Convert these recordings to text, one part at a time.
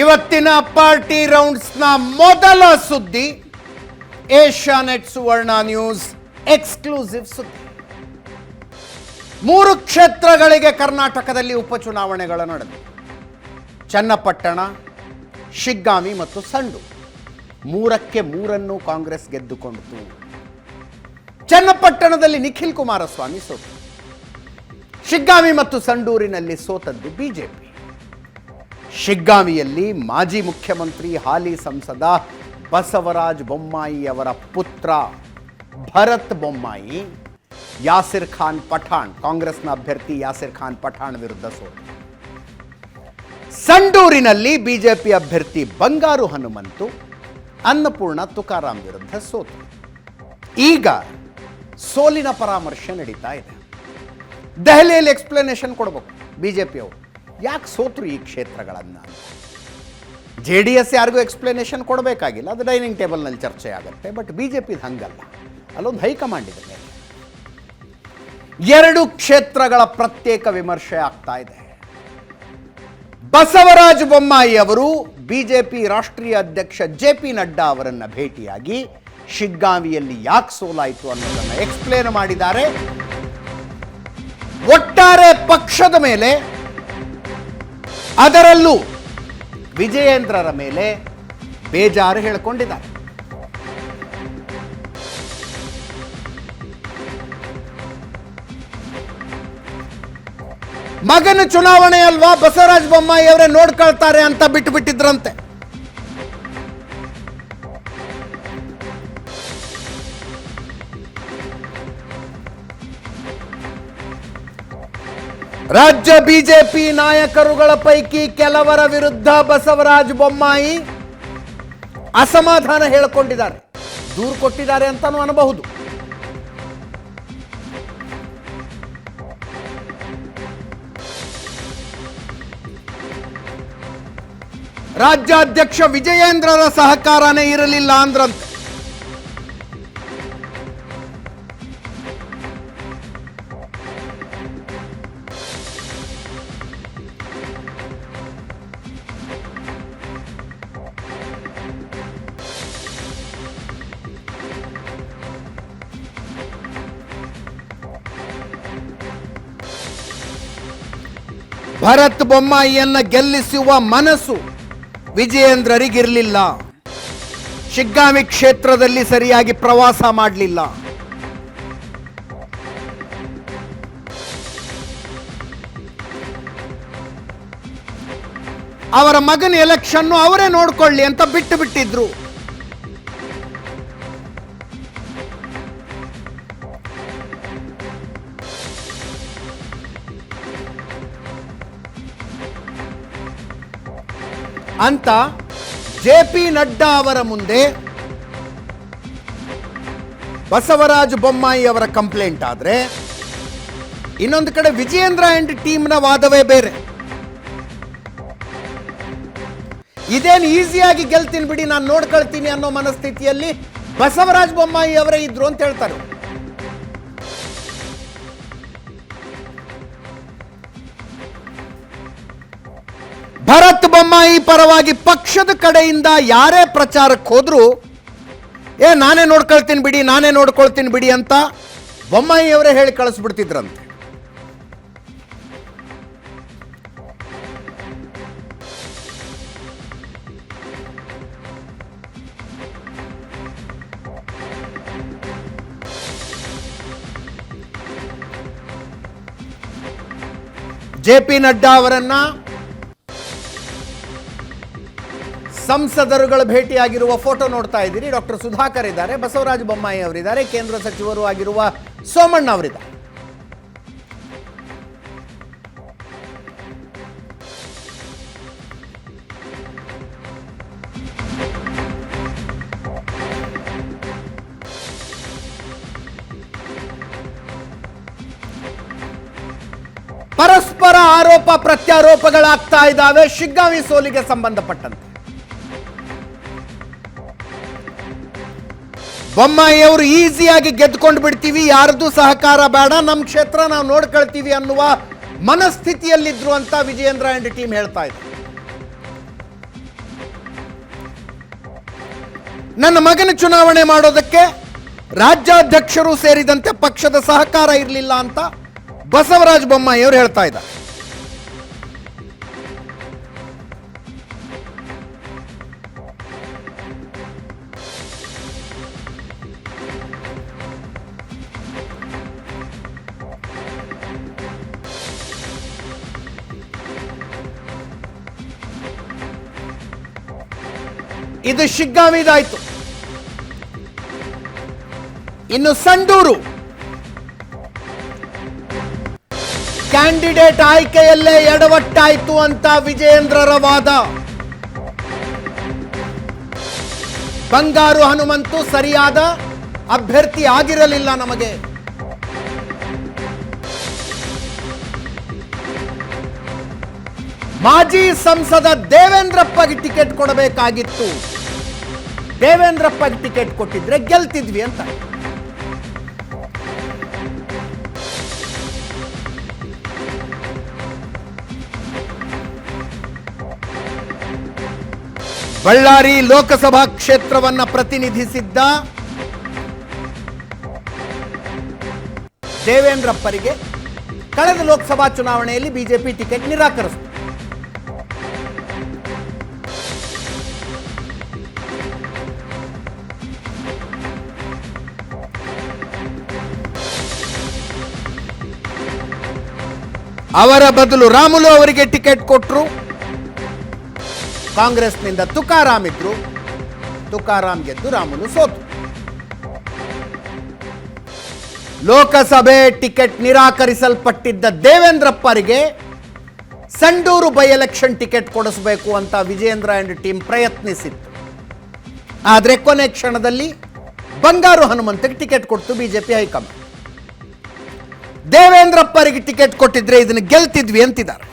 ಇವತ್ತಿನ ಪಾರ್ಟಿ ರೌಂಡ್ಸ್ನ ಮೊದಲ ಸುದ್ದಿ ಏಷ್ಯಾನೆಟ್ ಸುವರ್ಣ ನ್ಯೂಸ್ ಎಕ್ಸ್ಕ್ಲೂಸಿವ್ ಸುದ್ದಿ. ಮೂರು ಕ್ಷೇತ್ರಗಳಿಗೆ ಕರ್ನಾಟಕದಲ್ಲಿ ಉಪಚುನಾವಣೆಗಳು ನಡೆದವು ಚನ್ನಪಟ್ಟಣ, ಶಿಗ್ಗಾಮಿ ಮತ್ತು ಸಂಡು. ಮೂರಕ್ಕೆ ಮೂರನ್ನು ಕಾಂಗ್ರೆಸ್ ಗೆದ್ದುಕೊಂಡಿತು. ಚನ್ನಪಟ್ಟಣದಲ್ಲಿ ನಿಖಿಲ್ ಕುಮಾರಸ್ವಾಮಿ ಸೋತು. ಶಿಗ್ಗಾಮಿ ಮತ್ತು ಸಂಡೂರಿನಲ್ಲಿ ಸೋತದ್ದು ಬಿಜೆಪಿ. ಶಿಗ್ಗಾಮಿಯಲ್ಲಿ ಮಾಜಿ ಮುಖ್ಯಮಂತ್ರಿ ಹಾಲಿ ಸಂಸದ ಬಸವರಾಜ ಬೊಮ್ಮಾಯಿ ಅವರ ಪುತ್ರ ಭರತ್ ಬೊಮ್ಮಾಯಿ, ಯಾಸಿರ್ ಖಾನ್ ಪಠಾಣ್, ಕಾಂಗ್ರೆಸ್ನ ಅಭ್ಯರ್ಥಿ ಯಾಸಿರ್ ಖಾನ್ ಪಠಾಣ್ ವಿರುದ್ಧ ಸೋತು. ಸಂಡೂರಿನಲ್ಲಿ ಬಿಜೆಪಿ ಅಭ್ಯರ್ಥಿ ಬಂಗಾರು ಹನುಮಂತು, ಅನ್ನಪೂರ್ಣ ತುಕಾರಾಮ್ ವಿರುದ್ಧ ಸೋತು. ಈಗ ಸೋಲಿನ ಪರಾಮರ್ಶೆ ನಡೀತಾ ಇದೆ. ದೆಹಲಿಯಲ್ಲಿ ಎಕ್ಸ್ಪ್ಲನೇಷನ್ ಕೊಡಬೇಕು ಬಿಜೆಪಿಯವರು. ಯಾಕೆ ಸೋತರು ಈ ಕ್ಷೇತ್ರಗಳನ್ನು? ಜೆ ಡಿ ಎಸ್ ಯಾರಿಗೂ ಎಕ್ಸ್ಪ್ಲನೇಷನ್ ಕೊಡಬೇಕಾಗಿಲ್ಲ. ಅದು ಡೈನಿಂಗ್ ಟೇಬಲ್ನಲ್ಲಿ ಚರ್ಚೆ ಆಗುತ್ತೆ ಬಟ್ ಬಿ ಜೆ ಪಿದು ಹಂಗಲ್ಲ. ಅಲ್ಲೊಂದು ಹೈಕಮಾಂಡ್ ಇದೆ ಎರಡು ಕ್ಷೇತ್ರಗಳ ಪ್ರತ್ಯೇಕ ವಿಮರ್ಶೆ ಆಗ್ತಾ ಇದೆ. ಬಸವರಾಜ ಬೊಮ್ಮಾಯಿ ಅವರು ಬಿಜೆಪಿ ರಾಷ್ಟ್ರೀಯ ಅಧ್ಯಕ್ಷ ಜೆ ಪಿ ನಡ್ಡಾ ಅವರನ್ನು ಭೇಟಿಯಾಗಿ ಶಿಗ್ಗಾವಿಯಲ್ಲಿ ಯಾಕೆ ಸೋಲಾಯಿತು ಅನ್ನೋದನ್ನು ಎಕ್ಸ್ಪ್ಲೇನ್ ಮಾಡಿದ್ದಾರೆ. ಒಟ್ಟಾರೆ ಪಕ್ಷದ ಮೇಲೆ ಅದರಲ್ಲೂ ವಿಜಯೇಂದ್ರರ ಮೇಲೆ ಬೇಜಾರು ಹೇಳಿಕೊಂಡಿದ್ದಾರೆ. ಮಗನ ಚುನಾವಣೆ ಅಲ್ವಾ? ಬಸವರಾಜ ಬೊಮ್ಮಾಯಿ ಅವರೇ ನೋಡ್ಕೊಳ್ತಾರೆ ಅಂತ ಬಿಟ್ಟು ಬಿಟ್ಟಿದ್ರಂತೆ ರಾಜ್ಯ ಬಿಜೆಪಿ ನಾಯಕರುಗಳ ಪೈಕಿ ಕೆಲವರ ವಿರುದ್ಧ ಬಸವರಾಜ ಬೊಮ್ಮಾಯಿ ಅಸಮಾಧಾನ ಹೇಳಿಕೊಂಡಿದ್ದಾರೆ. ದೂರು ಕೊಟ್ಟಿದ್ದಾರೆ ಅಂತಾನೂ ಅನ್ನಬಹುದು ರಾಜ್ಯಾಧ್ಯಕ್ಷ ವಿಜಯೇಂದ್ರರ ಸಹಕಾರನೇ ಇರಲಿಲ್ಲ ಅಂದ್ರಂತೆ. ಭರತ್ ಬೊಮ್ಮಾಯಿಯನ್ನ ಗೆಲ್ಲಿಸುವ ಮನಸ್ಸು ವಿಜಯೇಂದ್ರರಿಗಿರಲಿಲ್ಲ. ಶಿಗ್ಗಾಮಿ ಕ್ಷೇತ್ರದಲ್ಲಿ ಸರಿಯಾಗಿ ಪ್ರವಾಸ ಮಾಡಲಿಲ್ಲ. ಅವರ ಮಗನ ಎಲೆಕ್ಷನ್ನು ಅವರೇ ನೋಡ್ಕೊಳ್ಳಿ ಅಂತ ಬಿಟ್ಟು ಬಿಟ್ಟಿದ್ರು. ಅಂತ ಜೆ ಪಿ ನಡ್ಡಾ ಅವರ ಮುಂದೆ ಬಸವರಾಜ ಬೊಮ್ಮಾಯಿ ಅವರ ಕಂಪ್ಲೇಂಟ್ ಆದರೆ ಇನ್ನೊಂದು ಕಡೆ ವಿಜಯೇಂದ್ರ ಅಂಡ್ ಟೀಮ್ನ ವಾದವೇ ಬೇರೆ. ಇದೇನು ಈಸಿಯಾಗಿ ಗೆಲ್ತೀನಿ ಬಿಡಿ, ನಾನು ನೋಡ್ಕೊಳ್ತೀನಿ ಅನ್ನೋ ಮನಸ್ಥಿತಿಯಲ್ಲಿ ಬಸವರಾಜ ಬೊಮ್ಮಾಯಿ ಅವರೇ ಇದ್ರು ಅಂತ ಹೇಳ್ತಾರೆ. ಬೊಮ್ಮಾಯಿ ಪರವಾಗಿ ಪಕ್ಷದ ಕಡೆಯಿಂದ ಯಾರೇ ಪ್ರಚಾರಕ್ಕೆ ಹೋದ್ರು, ಏ, ನಾನೇ ನೋಡ್ಕೊಳ್ತೀನಿ ಬಿಡಿ, ನಾನೇ ನೋಡ್ಕೊಳ್ತೀನಿ ಬಿಡಿ ಅಂತ ಬೊಮ್ಮಾಯಿ ಅವರೇ ಹೇಳಿ ಕಳಿಸ್ಬಿಡ್ತಿದ್ರಂತೆ. ಜೆ ಪಿ ನಡ್ಡಾ ಅವರನ್ನ ಸಂಸದರುಗಳು ಭೇಟಿಯಾಗಿರುವ ಫೋಟೋ ನೋಡ್ತಾ ಇದ್ದೀರಿ. ಡಾಕ್ಟರ್ ಸುಧಾಕರ್ ಇದ್ದಾರೆ, ಬಸವರಾಜ ಬೊಮ್ಮಾಯಿ ಅವರಿದ್ದಾರೆ, ಕೇಂದ್ರ ಸಚಿವರು ಆಗಿರುವ ಸೋಮಣ್ಣ ಅವರಿದ್ದಾರೆ. ಪರಸ್ಪರ ಆರೋಪ ಪ್ರತ್ಯಾರೋಪಗಳಾಗ್ತಾ ಇದ್ದಾವೆ. ಶಿಗ್ಗಾವಿ ಸೋಲಿಗೆ ಸಂಬಂಧಪಟ್ಟಂತೆ. ಬೊಮ್ಮಾಯಿಯವರು ಈಸಿಯಾಗಿ ಗೆದ್ಕೊಂಡು ಬಿಡ್ತೀವಿ, ಯಾರದ್ದು ಸಹಕಾರ ಬೇಡ ನಮ್ಮ ಕ್ಷೇತ್ರ ನಾವು ನೋಡ್ಕೊಳ್ತೀವಿ ಅನ್ನುವ ಮನಸ್ಥಿತಿಯಲ್ಲಿದ್ರು ಅಂತ ವಿಜಯೇಂದ್ರ ಆ್ಯಂಡ್ ಟೀಮ್ ಹೇಳ್ತಾ ಇದ್ರು. ನನ್ನ ಮಗನ ಚುನಾವಣೆ ಮಾಡೋದಕ್ಕೆ ರಾಜ್ಯಾಧ್ಯಕ್ಷರು ಸೇರಿದಂತೆ ಪಕ್ಷದ ಸಹಕಾರ ಇರಲಿಲ್ಲ ಅಂತ ಬಸವರಾಜ ಬೊಮ್ಮಾಯಿಯವರು ಹೇಳ್ತಾ ಇದ್ದಾರೆ. ಇದು ಶಿಗ್ಗಾಮಿದಾಯ್ತು. ಇನ್ನು ಸಂಡೂರು. ಕ್ಯಾಂಡಿಡೇಟ್ ಆಯ್ಕೆಯಲ್ಲೇ ಎಡವಟ್ಟಾಯ್ತು ಅಂತ ವಿಜಯೇಂದ್ರರ ವಾದ. ಬಂಗಾರು ಹನುಮಂತು ಸರಿಯಾದ ಅಭ್ಯರ್ಥಿ ಆಗಿರಲಿಲ್ಲ ನಮಗೆ. ಮಾಜಿ ಸಂಸದ ದೇವೇಂದ್ರಪ್ಪಗೆ ಟಿಕೆಟ್ ಕೊಡಬೇಕಾಗಿತ್ತು. ದೇವೇಂದ್ರಪ್ಪಗೆ ಟಿಕೆಟ್ ಕೊಟ್ಟಿದ್ರೆ ಗೆಲ್ತಿದ್ವಿ ಅಂತ. ಬಳ್ಳಾರಿ ಲೋಕಸಭಾ ಕ್ಷೇತ್ರವನ್ನ ಪ್ರತಿನಿಧಿಸಿದ್ದ ದೇವೇಂದ್ರಪ್ಪರಿಗೆ ಕಳೆದ ಲೋಕಸಭಾ ಚುನಾವಣೆಯಲ್ಲಿ ಬಿಜೆಪಿ ಟಿಕೆಟ್ ನಿರಾಕರಿಸಿತು. ಅವರ ಬದಲು ರಾಮುಲು ಅವರಿಗೆ ಟಿಕೆಟ್ ಕೊಟ್ಟರು ಕಾಂಗ್ರೆಸ್ನಿಂದ ತುಕಾರಾಮ್ ಇದ್ರು. ತುಕಾರಾಮ್ ಗೆದ್ದು ರಾಮುಲು ಸೋತು. ಲೋಕಸಭೆ ಟಿಕೆಟ್ ನಿರಾಕರಿಸಲ್ಪಟ್ಟಿದ್ದ ದೇವೇಂದ್ರಪ್ಪರಿಗೆ ಸಂಡೂರು ಬೈ ಎಲೆಕ್ಷನ್ ಟಿಕೆಟ್ ಕೊಡಿಸಬೇಕು ಅಂತ ವಿಜೇಂದ್ರ ಆ್ಯಂಡ್ ಟೀಮ್ ಪ್ರಯತ್ನಿಸಿತ್ತು. ಆದರೆ ಕೊನೆ ಕ್ಷಣದಲ್ಲಿ ಬಂಗಾರು ಹನುಮಂತಕ್ಕೆ ಟಿಕೆಟ್ ಕೊಡ್ತು ಬಿಜೆಪಿ ಹೈಕಮಾಂಡ್. ದೇವೇಂದ್ರಪ್ಪರಿಗೆ ಟಿಕೆಟ್ ಕೊಟ್ಟಿದ್ರೆ ಇದನ್ನು ಗೆಲ್ತಿದ್ವಿ ಅಂತಿದ್ದಾರೆ.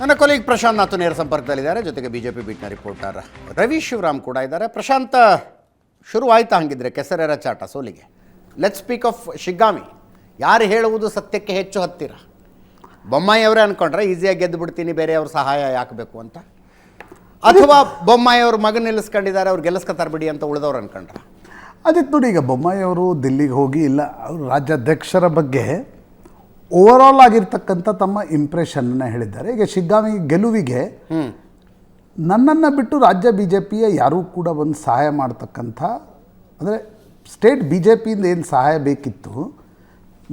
ನನ್ನ ಕೊಲೀಗ್ ಪ್ರಶಾಂತ್ ನಾಥು ನೇರ ಸಂಪರ್ಕದಲ್ಲಿದ್ದಾರೆ. ಜೊತೆಗೆ ಬಿಜೆಪಿ ಬೀಟ್ನ ರಿಪೋರ್ಟರ್ ರವಿ ಶಿವರಾಮ್ ಕೂಡ ಇದ್ದಾರೆ. ಪ್ರಶಾಂತ್ ಶುರು ಆಯ್ತಾ ಹಂಗಿದ್ರೆ ಕೆಸರೆರ ಚಾಟ ಸೋಲಿಗೆ. ಲೆಟ್ ಸ್ಪೀಕ್ ಆಫ್ ಶಿಗ್ಗಾಮಿ. ಯಾರು ಹೇಳುವುದು ಸತ್ಯಕ್ಕೆ ಹೆಚ್ಚು ಹತ್ತಿರ? ಬೊಮ್ಮಾಯಿ ಅವರೇ ಅನ್ಕೊಂಡ್ರೆ ಈಸಿಯಾಗಿ ಗೆದ್ದು ಬಿಡ್ತೀನಿ, ಬೇರೆಯವ್ರ ಸಹಾಯ ಯಾಕಬೇಕು ಅಂತ. ಅಥವಾ ಬೊಮ್ಮಾಯಿ ಅವ್ರ ಮಗನ ನಿಲ್ಲಿಸ್ಕೊಂಡಿದ್ದಾರೆ, ಅವ್ರು ಗೆಲ್ಲಿಸ್ಕೊತಾರೆ ಬಿಡಿ ಅಂತ ಉಳಿದವ್ರು ಅನ್ಕೊಂಡ್ರೆ? ಅದಕ್ಕೆ ನೋಡಿ, ಈಗ ಬೊಮ್ಮಾಯಿಯವರು ದಿಲ್ಲಿಗೆ ಹೋಗಿ, ಇಲ್ಲ, ಅವರು ರಾಜ್ಯಾಧ್ಯಕ್ಷರ ಬಗ್ಗೆ ಓವರಾಲ್ ಆಗಿರ್ತಕ್ಕಂಥ ತಮ್ಮ ಇಂಪ್ರೆಷನ್ನ ಹೇಳಿದ್ದಾರೆ. ಈಗ ಶಿಗ್ಗಾಮಿ ಗೆಲುವಿಗೆ ನನ್ನನ್ನು ಬಿಟ್ಟು ರಾಜ್ಯ ಬಿ ಜೆ ಪಿಯ ಯಾರೂ ಕೂಡ ಒಂದು ಸಹಾಯ ಮಾಡ್ತಕ್ಕಂಥ, ಅಂದರೆ ಸ್ಟೇಟ್ ಬಿ ಜೆ ಪಿಯಿಂದ ಏನು ಸಹಾಯ ಬೇಕಿತ್ತು,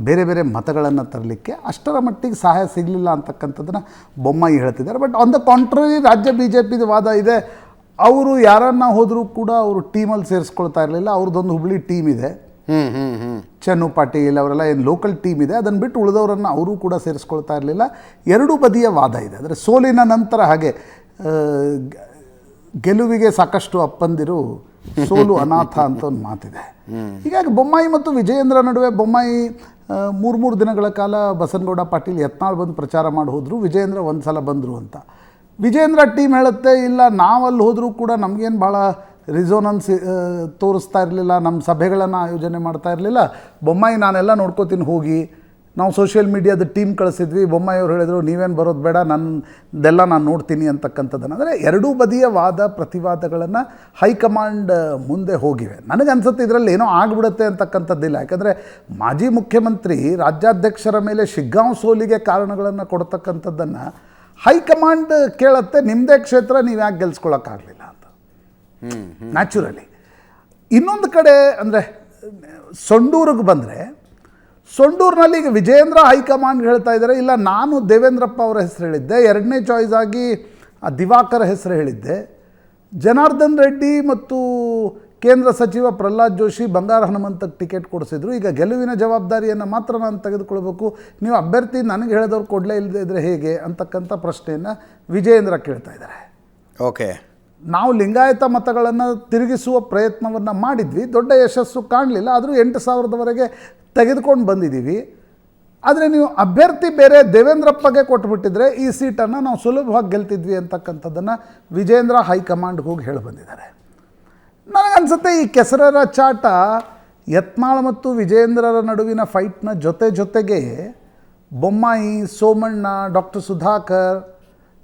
ಬೇರೆ ಬೇರೆ ಮತಗಳನ್ನು ತರಲಿಕ್ಕೆ ಅಷ್ಟರ ಮಟ್ಟಿಗೆ ಸಹಾಯ ಸಿಗಲಿಲ್ಲ ಅಂತಕ್ಕಂಥದ್ದನ್ನು ಬೊಮ್ಮಾಯಿ ಹೇಳ್ತಿದ್ದಾರೆ. ಬಟ್ ಆನ್ ದ ಕಾಂಟ್ರರಿ ರಾಜ್ಯ ಬಿ ಜೆ ಪಿದು ವಾದ ಇದೆ. ಅವರು ಯಾರನ್ನ ಹೋದರೂ ಕೂಡ ಅವರು ಟೀಮಲ್ಲಿ ಸೇರಿಸ್ಕೊಳ್ತಾ ಇರಲಿಲ್ಲ. ಅವ್ರದ್ದೊಂದು ಹುಬ್ಳಿ ಟೀಮ್ ಇದೆ. ಚೆನ್ನು ಪಾಟೀಲ್ ಅವರೆಲ್ಲ ಏನು ಲೋಕಲ್ ಟೀಮ್ ಇದೆ ಅದನ್ನು ಬಿಟ್ಟು ಉಳಿದವರನ್ನು ಅವರು ಕೂಡ ಸೇರಿಸ್ಕೊಳ್ತಾ ಇರಲಿಲ್ಲ. ಎರಡೂ ಬದಿಯ ವಾದ ಇದೆ. ಅಂದರೆ ಸೋಲಿನ ನಂತರ ಹಾಗೆ ಗೆಲುವಿಗೆ ಸಾಕಷ್ಟು ಅಪ್ಪಂದಿರು ಸೋಲು ಅನಾಥ ಅಂತ ಒಂದು ಮಾತಿದೆ. ಹೀಗಾಗಿ ಬೊಮ್ಮಾಯಿ ಮತ್ತು ವಿಜಯೇಂದ್ರ ನಡುವೆ ಬೊಮ್ಮಾಯಿ ಮೂರು ಮೂರು ದಿನಗಳ ಕಾಲ ಬಸನಗೌಡ ಪಾಟೀಲ್ ಯತ್ನಾಳ್ ಬಂದು ಪ್ರಚಾರ ಮಾಡಿ ಹೋದರು ವಿಜಯೇಂದ್ರ ಒಂದು ಸಲ ಬಂದರು ಅಂತ. ವಿಜೇಂದ್ರ ಟೀಮ್ ಹೇಳುತ್ತೆ ಇಲ್ಲ ನಾವಲ್ಲಿ ಹೋದರೂ ಕೂಡ ನಮಗೇನು ಭಾಳ ರಿಸೋನನ್ಸ್ ತೋರಿಸ್ತಾ ಇರಲಿಲ್ಲ ನಮ್ಮ ಸಭೆಗಳನ್ನು ಆಯೋಜನೆ ಮಾಡ್ತಾ ಇರಲಿಲ್ಲ. ಬೊಮ್ಮಾಯಿ ನಾನೆಲ್ಲ ನೋಡ್ಕೋತೀನಿ ಹೋಗಿ. ನಾವು ಸೋಷಿಯಲ್ ಮೀಡಿಯಾದ ಟೀಮ್ ಕಳಿಸಿದ್ವಿ. ಬೊಮ್ಮಾಯಿ ಅವ್ರು ಹೇಳಿದ್ರು, ನೀವೇನು ಬರೋದು ಬೇಡ ನನ್ನದೆಲ್ಲ ನಾನು ನೋಡ್ತೀನಿ ಅಂತಕ್ಕಂಥದ್ದನ್ನು. ಅಂದರೆ ಎರಡೂ ಬದಿಯ ವಾದ ಪ್ರತಿವಾದಗಳನ್ನು ಹೈಕಮಾಂಡ್ ಮುಂದೆ ಹೋಗಿವೆ. ನನಗೆ ಅನ್ಸುತ್ತೆ ಇದರಲ್ಲಿ ಏನೋ ಆಗಿಬಿಡುತ್ತೆ ಅಂತಕ್ಕಂಥದ್ದಿಲ್ಲ. ಯಾಕಂದರೆ ಮಾಜಿ ಮುಖ್ಯಮಂತ್ರಿ, ರಾಜ್ಯಾಧ್ಯಕ್ಷರ ಮೇಲೆ ಶಿಗ್ಗಾಂವ್ ಸೋಲಿಗೆ ಕಾರಣಗಳನ್ನು ಕೊಡ್ತಕ್ಕಂಥದ್ದನ್ನು ಹೈಕಮಾಂಡ್ ಕೇಳುತ್ತೆ. ನಿಮ್ಮದೇ ಕ್ಷೇತ್ರ ನೀವು ಯಾಕೆ ಗೆಲ್ಸ್ಕೊಳ್ಳೋಕ್ಕಾಗಲಿಲ್ಲ ನ್ಯಾಚುರಲಿ ಇನ್ನೊಂದು ಕಡೆ ಅಂದರೆ, ಸೊಂಡೂರಿಗೆ ಬಂದರೆ, ಸೊಂಡೂರಿನಲ್ಲಿ ಈಗ ವಿಜೇಂದ್ರ ಹೈಕಮಾಂಡ್ ಹೇಳ್ತಾ ಇದ್ದಾರೆ ಇಲ್ಲ, ನಾನು ದೇವೇಂದ್ರಪ್ಪ ಅವರ ಹೆಸರು ಹೇಳಿದ್ದೆ. ಎರಡನೇ ಚಾಯ್ಸ್ ಆಗಿ ದಿವಾಕರ್ ಹೆಸರು ಹೇಳಿದ್ದೆ. ಜನಾರ್ದನ್ ರೆಡ್ಡಿ ಮತ್ತು ಕೇಂದ್ರ ಸಚಿವ ಪ್ರಹ್ಲಾದ್ ಜೋಶಿ ಬಂಗಾರ ಹನುಮಂತಕ್ಕೆ ಟಿಕೆಟ್ ಕೊಡಿಸಿದ್ರು. ಈಗ ಗೆಲುವಿನ ಜವಾಬ್ದಾರಿಯನ್ನು ಮಾತ್ರ ನಾನು ತೆಗೆದುಕೊಳ್ಬೇಕು. ನೀವು ಅಭ್ಯರ್ಥಿ ನನಗೆ ಹೇಳಿದವ್ರು ಕೊಡಲೇ ಇಲ್ಲದೆ ಇದ್ರೆ ಹೇಗೆ ಅಂತಕ್ಕಂಥ ಪ್ರಶ್ನೆಯನ್ನು ವಿಜಯೇಂದ್ರ ಕೇಳ್ತಾ ಇದ್ದಾರೆ ಓಕೆ ನಾವು ಲಿಂಗಾಯತ ಮತಗಳನ್ನು ತಿರುಗಿಸುವ ಪ್ರಯತ್ನವನ್ನು ಮಾಡಿದ್ವಿ. ದೊಡ್ಡ ಯಶಸ್ಸು ಕಾಣಲಿಲ್ಲ. ಆದರೂ ಎಂಟು ಸಾವಿರದವರೆಗೆ ತೆಗೆದುಕೊಂಡು ಬಂದಿದ್ದೀವಿ. ಆದರೆ ನೀವು ಅಭ್ಯರ್ಥಿ ಬೇರೆ ದೇವೇಂದ್ರಪ್ಪಗೆ ಕೊಟ್ಟುಬಿಟ್ಟಿದ್ರೆ ಈ ಸೀಟನ್ನು ನಾವು ಸುಲಭವಾಗಿ ಗೆಲ್ತಿದ್ವಿ ಅಂತಕ್ಕಂಥದ್ದನ್ನು ವಿಜೇಂದ್ರ ಹೈಕಮಾಂಡ್ಗೆ ಹೋಗಿ ಹೇಳಿ ಬಂದಿದ್ದಾರೆ. ನನಗನ್ಸುತ್ತೆ ಈ ಕೆಸರರ ಚಾಟ ಯತ್ನಾಳ್ ಮತ್ತು ವಿಜೇಂದ್ರರ ನಡುವಿನ ಫೈಟ್ನ ಜೊತೆ ಜೊತೆಗೆ ಬೊಮ್ಮಾಯಿ, ಸೋಮಣ್ಣ ಡಾಕ್ಟರ್ ಸುಧಾಕರ್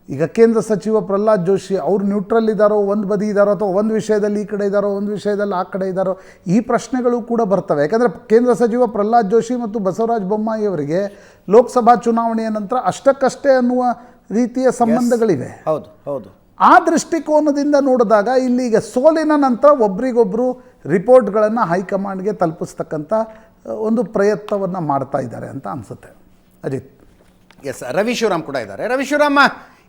ಈಗ ಕೇಂದ್ರ ಸಚಿವ ಪ್ರಹ್ಲಾದ್ ಜೋಶಿ ಅವರು ನ್ಯೂಟ್ರಲ್ ಇದ್ದಾರೋ ಒಂದು ಬದಿ ಇದ್ದಾರೋ ಅಥವಾ ಒಂದು ವಿಷಯದಲ್ಲಿ ಈ ಕಡೆ ಇದ್ದಾರೋ ಒಂದು ವಿಷಯದಲ್ಲಿ ಆ ಕಡೆ ಇದ್ದಾರೋ ಈ ಪ್ರಶ್ನೆಗಳು ಕೂಡ ಬರ್ತವೆ. ಯಾಕಂದರೆ ಕೇಂದ್ರ ಸಚಿವ ಪ್ರಹ್ಲಾದ್ ಜೋಶಿ ಮತ್ತು ಬಸವರಾಜ ಬೊಮ್ಮಾಯಿ ಅವರಿಗೆ ಲೋಕಸಭಾ ಚುನಾವಣೆಯ ನಂತರ ಅಷ್ಟಕ್ಕಷ್ಟೇ ಅನ್ನುವ ರೀತಿಯ ಸಂಬಂಧಗಳಿವೆ. ಹೌದು ಹೌದು. ಆ ದೃಷ್ಟಿಕೋನದಿಂದ ನೋಡಿದಾಗ ಇಲ್ಲಿ ಈಗ ಸೋಲಿನ ನಂತರ ಒಬ್ರಿಗೊಬ್ಬರು ರಿಪೋರ್ಟ್ಗಳನ್ನು ಹೈಕಮಾಂಡ್ಗೆ ತಲುಪಿಸ್ತಕ್ಕಂಥ ಒಂದು ಪ್ರಯತ್ನವನ್ನು ಮಾಡ್ತಾ ಇದ್ದಾರೆ ಅಂತ ಅನಿಸುತ್ತೆ. ಅಜಿತ್. ಎಸ್ ರವಿ ಶಿವರಾಮ್ ಕೂಡ ಇದ್ದಾರೆ. ರವಿ ಶಿವರಾಮ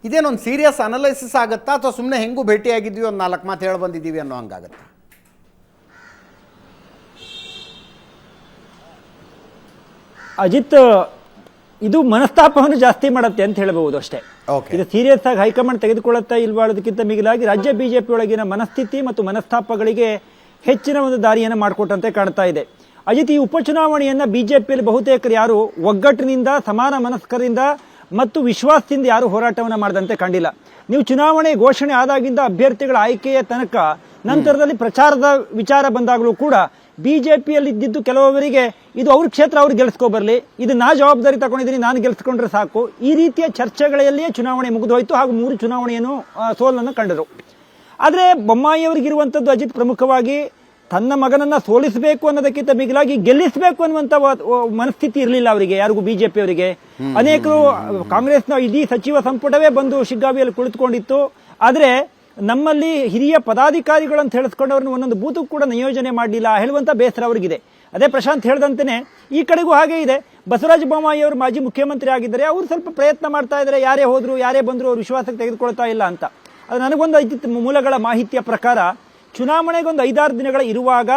ಇದೇನೊಂದು ಸೀರಿಯಸ್ ಅನಲೈಸಿಸ್ ಆಗುತ್ತಾ ಅಥವಾ ಸುಮ್ಮನೆ ಹೆಂಗೂ ಭೇಟಿಯಾಗಿದ್ವಿ ಒಂದು ನಾಲ್ಕು ಮಾತು ಹೇಳಿ ಬಂದಿದ್ದೀವಿ ಅನ್ನೋ ಹಂಗಾಗತ್ತಾ? ಅಜಿತ್ ಇದು ಮನಸ್ತಾಪವನ್ನು ಜಾಸ್ತಿ ಮಾಡುತ್ತೆ ಅಂತ ಹೇಳಬಹುದು ಅಷ್ಟೇ. ಇದು ಸೀರಿಯಸ್ ಆಗಿ ಹೈಕಮಾಂಡ್ ತೆಗೆದುಕೊಳ್ಳುತ್ತಾ ಇಲ್ವಾ ಅನ್ನೋದಕ್ಕಿಂತ ಮಿಗಿಲಾಗಿ ರಾಜ್ಯ ಬಿಜೆಪಿ ಒಳಗಿನ ಮನಸ್ಥಿತಿ ಮತ್ತು ಮನಸ್ತಾಪಗಳಿಗೆ ಹೆಚ್ಚಿನ ಒಂದು ದಾರಿಯನ್ನು ಮಾಡಿಕೊಟ್ಟಂತೆ ಕಾಣ್ತಾ ಇದೆ. ಅಜಿತ್ ಈ ಉಪಚುನಾವಣೆಯನ್ನ ಬಿಜೆಪಿಯಲ್ಲಿ ಬಹುತೇಕರು ಯಾರು ಒಗ್ಗಟ್ಟಿನಿಂದ ಸಮಾನ ಮನಸ್ಕರಿಂದ ಮತ್ತು ವಿಶ್ವಾಸದಿಂದ ಯಾರು ಹೋರಾಟವನ್ನು ಮಾಡದಂತೆ ಕಂಡಿಲ್ಲ. ನೀವು ಚುನಾವಣೆ ಘೋಷಣೆ ಆದಾಗಿಂದ ಅಭ್ಯರ್ಥಿಗಳ ಆಯ್ಕೆಯ ತನಕ ನಂತರದಲ್ಲಿ ಪ್ರಚಾರದ ವಿಚಾರ ಬಂದಾಗಲೂ ಕೂಡ ಬಿಜೆಪಿಯಲ್ಲಿ ಇದ್ದಿದ್ದು ಕೆಲವರಿಗೆ ಇದು ಅವ್ರ ಕ್ಷೇತ್ರ, ಅವ್ರು ಗೆಲ್ಸ್ಕೊ ಬರ್ಲಿ, ಇದು ನಾ ಜವಾಬ್ದಾರಿ ತಗೊಂಡಿದ್ದೀನಿ, ನಾನು ಗೆಲ್ಸ್ಕೊಂಡ್ರೆ ಸಾಕು. ಈ ರೀತಿಯ ಚರ್ಚೆಗಳಲ್ಲಿಯೇ ಚುನಾವಣೆ ಮುಗಿದೋಯ್ತು ಹಾಗೂ ಮೂರು ಚುನಾವಣೆಯನ್ನು ಸೋಲನ್ನು ಕಂಡರು. ಆದರೆ ಬೊಮ್ಮಾಯಿಯವರಿಗಿರುವಂಥದ್ದು ಅಜಿತ್ ಪ್ರಮುಖವಾಗಿ ತನ್ನ ಮಗನನ್ನ ಸೋಲಿಸಬೇಕು ಅನ್ನೋದಕ್ಕಿಂತ ಮಿಗಿಲಾಗಿ ಗೆಲ್ಲಿಸಬೇಕು ವ- ಮನಸ್ಥಿತಿ ಇರಲಿಲ್ಲ ಅವರಿಗೆ ಯಾರಿಗೂ ಬಿಜೆಪಿ ಅವರಿಗೆ. ಅನೇಕರು ಕಾಂಗ್ರೆಸ್ನ ಇಡೀ ಸಚಿವ ಸಂಪುಟವೇ ಬಂದು ಶಿಗ್ಗಾವಿಯಲ್ಲಿ ಕುಳಿತುಕೊಂಡಿತ್ತು. ಆದರೆ ನಮ್ಮಲ್ಲಿ ಹಿರಿಯ ಪದಾಧಿಕಾರಿಗಳನ್ನು ಅಂತ ಹೇಳಿಸ್ಕೊಂಡವ್ರನ್ನ ಒಂದೊಂದು ಬೂತು ಕೂಡ ನಿಯೋಜನೆ ಮಾಡಲಿಲ್ಲ ಹೇಳುವಂತ ಬೇಸರ ಅವರಿಗಿದೆ. ಅದೇ ಪ್ರಶಾಂತ್ ಹೇಳ್ದಂತೆಯೇ ಈ ಕಡೆಗೂ ಹಾಗೆ ಇದೆ. ಬಸವರಾಜ ಬೊಮ್ಮಾಯಿ ಅವರು ಮಾಜಿ ಮುಖ್ಯಮಂತ್ರಿ ಆಗಿದ್ದಾರೆ. ಅವರು ಸ್ವಲ್ಪ ಪ್ರಯತ್ನ ಮಾಡ್ತಾ ಇದ್ದಾರೆ. ಯಾರೇ ಹೋದ್ರು ಯಾರೇ ಬಂದ್ರು ಅವ್ರು ವಿಶ್ವಾಸಕ್ಕೆ ತೆಗೆದುಕೊಳ್ತಾ ಇಲ್ಲ ಅಂತ. ಅದು ನನಗೊಂದು ಐತಿ ಮೂಲಗಳ ಮಾಹಿತಿಯ ಪ್ರಕಾರ ಚುನಾವಣೆಗೊಂದು ಐದಾರು ದಿನಗಳ ಇರುವಾಗ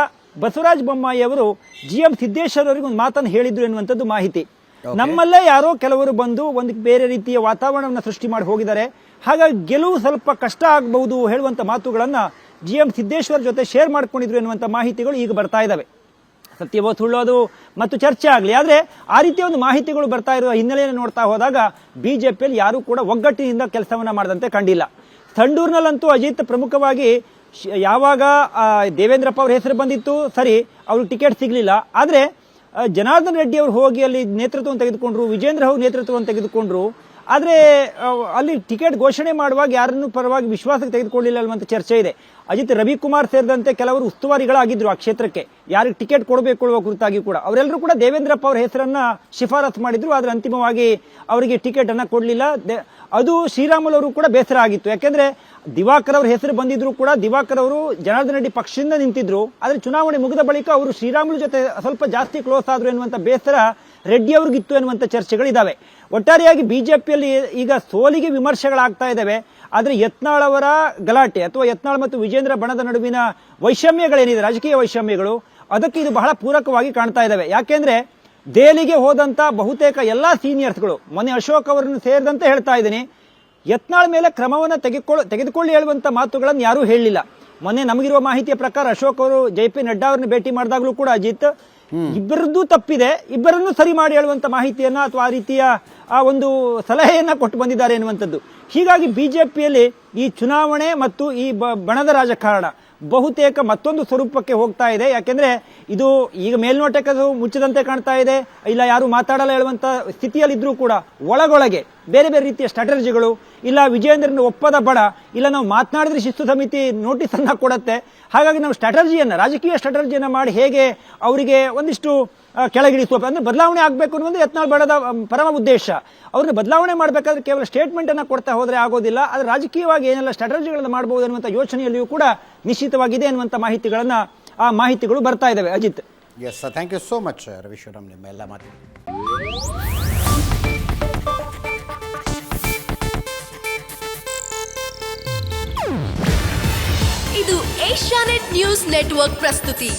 ಬಸವರಾಜ ಬೊಮ್ಮಾಯಿ ಅವರು ಜಿ ಎಂ ಸಿದ್ದೇಶ್ವರ್ ಅವರಿಗೆ ಒಂದು ಮಾತನ್ನು ಹೇಳಿದ್ರು ಎನ್ನುವಂಥದ್ದು ಮಾಹಿತಿ. ನಮ್ಮಲ್ಲೇ ಯಾರೋ ಕೆಲವರು ಬಂದು ಒಂದು ಬೇರೆ ರೀತಿಯ ವಾತಾವರಣವನ್ನು ಸೃಷ್ಟಿ ಮಾಡಿ ಹೋಗಿದ್ದಾರೆ. ಹಾಗಾಗಿ ಗೆಲುವು ಸ್ವಲ್ಪ ಕಷ್ಟ ಆಗಬಹುದು ಹೇಳುವಂಥ ಮಾತುಗಳನ್ನು ಜಿ ಎಂ ಸಿದ್ದೇಶ್ವರ ಜೊತೆ ಶೇರ್ ಮಾಡ್ಕೊಂಡಿದ್ರು ಎನ್ನುವಂಥ ಮಾಹಿತಿಗಳು ಈಗ ಬರ್ತಾ ಇದ್ದಾವೆ. ಸತ್ಯವೋ ಸುಳ್ಳೋದು ಅದು ಮತ್ತು ಚರ್ಚೆ ಆಗಲಿ. ಆದರೆ ಆ ರೀತಿಯ ಒಂದು ಮಾಹಿತಿಗಳು ಬರ್ತಾ ಇರುವ ಹಿನ್ನೆಲೆಯನ್ನು ನೋಡ್ತಾ ಹೋದಾಗ ಬಿ ಜೆ ಪಿಯಲ್ಲಿ ಯಾರೂ ಕೂಡ ಒಗ್ಗಟ್ಟಿನಿಂದ ಕೆಲಸವನ್ನು ಮಾಡದಂತೆ ಕಂಡಿಲ್ಲ. ಸಂಡೂರಿನಲ್ಲಂತೂ ಅಜಿತ್ ಪ್ರಮುಖವಾಗಿ ಯಾವಾಗ ದೇವೇಂದ್ರಪ್ಪ ಅವ್ರ ಹೆಸರು ಬಂದಿತ್ತು, ಸರಿ, ಅವ್ರಿಗೆ ಟಿಕೆಟ್ ಸಿಗಲಿಲ್ಲ. ಆದರೆ ಜನಾರ್ದನ್ ರೆಡ್ಡಿ ಅವರು ಹೋಗಿ ಅಲ್ಲಿ ನೇತೃತ್ವವನ್ನು ತೆಗೆದುಕೊಂಡ್ರು, ವಿಜೇಂದ್ರ ಹೋಗಿ ನೇತೃತ್ವವನ್ನು ತೆಗೆದುಕೊಂಡ್ರು ಆದರೆ ಅಲ್ಲಿ ಟಿಕೆಟ್ ಘೋಷಣೆ ಮಾಡುವಾಗ ಯಾರನ್ನು ಪರವಾಗಿ ವಿಶ್ವಾಸಕ್ಕೆ ತೆಗೆದುಕೊಳ್ಳಿಲ್ಲ ಅನ್ನುವಂಥ ಚರ್ಚೆ ಇದೆ. ಅಜಿತ್, ರವಿಕುಮಾರ್ ಸೇರಿದಂತೆ ಕೆಲವರು ಉಸ್ತುವಾರಿಗಳಾಗಿದ್ದರು ಆ ಕ್ಷೇತ್ರಕ್ಕೆ. ಯಾರಿಗೆ ಟಿಕೆಟ್ ಕೊಡಬೇಕು ಕೊಡುವ ಕುರಿತಾಗಿ ಕೂಡ. ಅವರೆಲ್ಲರೂ ಕೂಡ ದೇವೇಂದ್ರಪ್ಪ ಅವರ ಹೆಸರನ್ನ ಶಿಫಾರಸು ಮಾಡಿದ್ರು. ಆದರೆ ಅಂತಿಮವಾಗಿ ಅವರಿಗೆ ಟಿಕೆಟ್ ಅನ್ನ ಕೊಡಲಿಲ್ಲ. ಅದು ಶ್ರೀರಾಮುಲು ಅವರು ಕೂಡ ಬೇಸರ ಆಗಿತ್ತು. ಯಾಕೆಂದ್ರೆ ದಿವಾಕರ್ ಅವರ ಹೆಸರು ಬಂದಿದ್ರು ಕೂಡ ದಿವಾಕರ್ ಅವರು ಜನಾರ್ದನ ರೆಡ್ಡಿ ಪಕ್ಷದಿಂದ ನಿಂತಿದ್ರು. ಆದರೆ ಚುನಾವಣೆ ಮುಗಿದ ಬಳಿಕ ಅವರು ಶ್ರೀರಾಮುಲು ಜೊತೆ ಸ್ವಲ್ಪ ಜಾಸ್ತಿ ಕ್ಲೋಸ್ ಆದ್ರು ಎನ್ನುವಂಥ ಬೇಸರ ರೆಡ್ಡಿ ಅವ್ರಿಗಿತ್ತು ಎನ್ನುವಂಥ ಚರ್ಚೆಗಳಿದ್ದಾವೆ ಒಟ್ಟಾರೆಯಾಗಿ ಬಿಜೆಪಿಯಲ್ಲಿ ಈಗ ಸೋಲಿಗೆ ವಿಮರ್ಶೆಗಳಾಗ್ತಾ ಇದ್ದಾವೆ ಆದರೆ ಯತ್ನಾಳ್ ಅವರ ಗಲಾಟೆ ಅಥವಾ ಯತ್ನಾಳ್ ಮತ್ತು ವಿಜೇಂದ್ರ ಬಣದ ನಡುವಿನ ವೈಷಮ್ಯಗಳೇನಿದೆ, ರಾಜಕೀಯ ವೈಷಮ್ಯಗಳು, ಅದಕ್ಕೆ ಇದು ಬಹಳ ಪೂರಕವಾಗಿ ಕಾಣ್ತಾ ಇದ್ದಾವೆ ಯಾಕೆಂದ್ರೆ ದೆಹಲಿಗೆ ಹೋದಂಥ ಬಹುತೇಕ ಎಲ್ಲ ಸೀನಿಯರ್ಸ್ಗಳು, ಮೊನ್ನೆ ಅಶೋಕ್ ಅವರನ್ನು ಸೇರಿದಂತೆ ಹೇಳ್ತಾ ಇದ್ದೀನಿ, ಯತ್ನಾಳ್ ಮೇಲೆ ಕ್ರಮವನ್ನು ತೆಗೆದುಕೊಳ್ಳ, ತೆಗೆದುಕೊಳ್ಳಿ ಹೇಳುವಂಥ ಮಾತುಗಳನ್ನು ಯಾರೂ ಹೇಳಲಿಲ್ಲ ಮೊನ್ನೆ ನಮಗಿರುವ ಮಾಹಿತಿಯ ಪ್ರಕಾರ ಅಶೋಕ್ ಅವರು ಜೆ ಪಿ ನಡ್ಡಾ ಅವರನ್ನು ಭೇಟಿ ಮಾಡಿದಾಗಲೂ ಕೂಡ ಅಜಿತ್ ಇಬ್ಬರದ್ದು ತಪ್ಪಿದೆ. ಇಬ್ಬರನ್ನು ಸರಿ ಮಾಡಿ ಹೇಳುವಂತ ಮಾಹಿತಿಯನ್ನ ಅಥವಾ ಆ ರೀತಿಯ ಆ ಒಂದು ಸಲಹೆಯನ್ನ ಕೊಟ್ಟು ಬಂದಿದ್ದಾರೆ ಎನ್ನುವಂಥದ್ದು. ಹೀಗಾಗಿ ಬಿಜೆಪಿಯಲ್ಲಿ ಈ ಚುನಾವಣೆ ಮತ್ತು ಈ ಬಣದ ರಾಜಕಾರಣ ಬಹುತೇಕ ಮತ್ತೊಂದು ಸ್ವರೂಪಕ್ಕೆ ಹೋಗ್ತಾ ಇದೆ. ಯಾಕೆಂದ್ರೆ ಇದು ಈಗ ಮೇಲ್ನೋಟಕ್ಕೆ ಅದು ಮುಚ್ಚಿದಂತೆ ಕಾಣ್ತಾ ಇದೆ. ಇಲ್ಲ, ಯಾರು ಮಾತಾಡಲ್ಲ ಹೇಳುವಂತ ಸ್ಥಿತಿಯಲ್ಲಿದ್ದರೂ ಕೂಡ ಒಳಗೊಳಗೆ ಬೇರೆ ಬೇರೆ ರೀತಿಯ ಸ್ಟ್ರಾಟಜಿಗಳು, ಇಲ್ಲ ವಿಜಯೇಂದ್ರನ ಒಪ್ಪದ ಬಡ, ಇಲ್ಲ ನಾವು ಮಾತನಾಡಿದ್ರೆ ಶಿಸ್ತು ಸಮಿತಿ ನೋಟಿಸ್ ಅನ್ನ ಕೊಡುತ್ತೆ. ಹಾಗಾಗಿ ನಾವು ಸ್ಟ್ರಾಟಜಿಯನ್ನ, ರಾಜಕೀಯ ಸ್ಟ್ರಾಟಜಿಯನ್ನ ಮಾಡಿ ಹೇಗೆ ಅವರಿಗೆ ಒಂದಿಷ್ಟು ಕೆಳಗಿಳಿಸುವ ಅಂದ್ರೆ ಬದಲಾವಣೆ ಆಗಬೇಕು ಅನ್ನೋದು ಯತ್ನಾಳ್ ಬಡದ ಪರಮ ಉದ್ದೇಶ. ಅವ್ರನ್ನ ಬದಲಾವಣೆ ಮಾಡಬೇಕಾದ್ರೆ ಕೇವಲ ಸ್ಟೇಟ್ಮೆಂಟನ್ನು ಕೊಡ್ತಾ ಹೋದರೆ ಆಗೋದಿಲ್ಲ. ಆದರೆ ರಾಜಕೀಯವಾಗಿ ಏನೆಲ್ಲ ಸ್ಟ್ರಾಟಜಿಗಳನ್ನು ಮಾಡಬಹುದು ಅನ್ನುವಂಥ ಯೋಚನೆಯಲ್ಲಿಯೂ ಕೂಡ ನಿಶ್ಚಿತವಾಗಿದೆ ಅನ್ನುವಂಥ ಮಾಹಿತಿಗಳನ್ನು ಆ ಮಾಹಿತಿಗಳು ಬರ್ತಾ ಇದ್ದಾವೆ Ajit. Yes thank you so much ರವಿಶ್ವರಂ ನಿಮ್ಮ ಎಲ್ಲ ಮಾತು ಇದು ಏಷ್ಯಾನೆಟ್ ನ್ಯೂಸ್ ನೆಟ್ವರ್ಕ್ ಪ್ರಸ್ತುತಿ.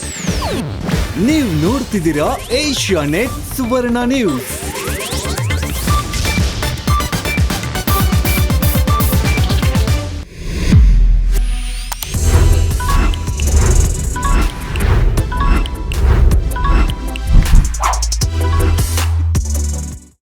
ನೀವು ನೋಡ್ತಿದ್ದೀರಾ ಏಷ್ಯಾ ನೆಟ್ ಸುವರ್ಣ ನ್ಯೂಸ್.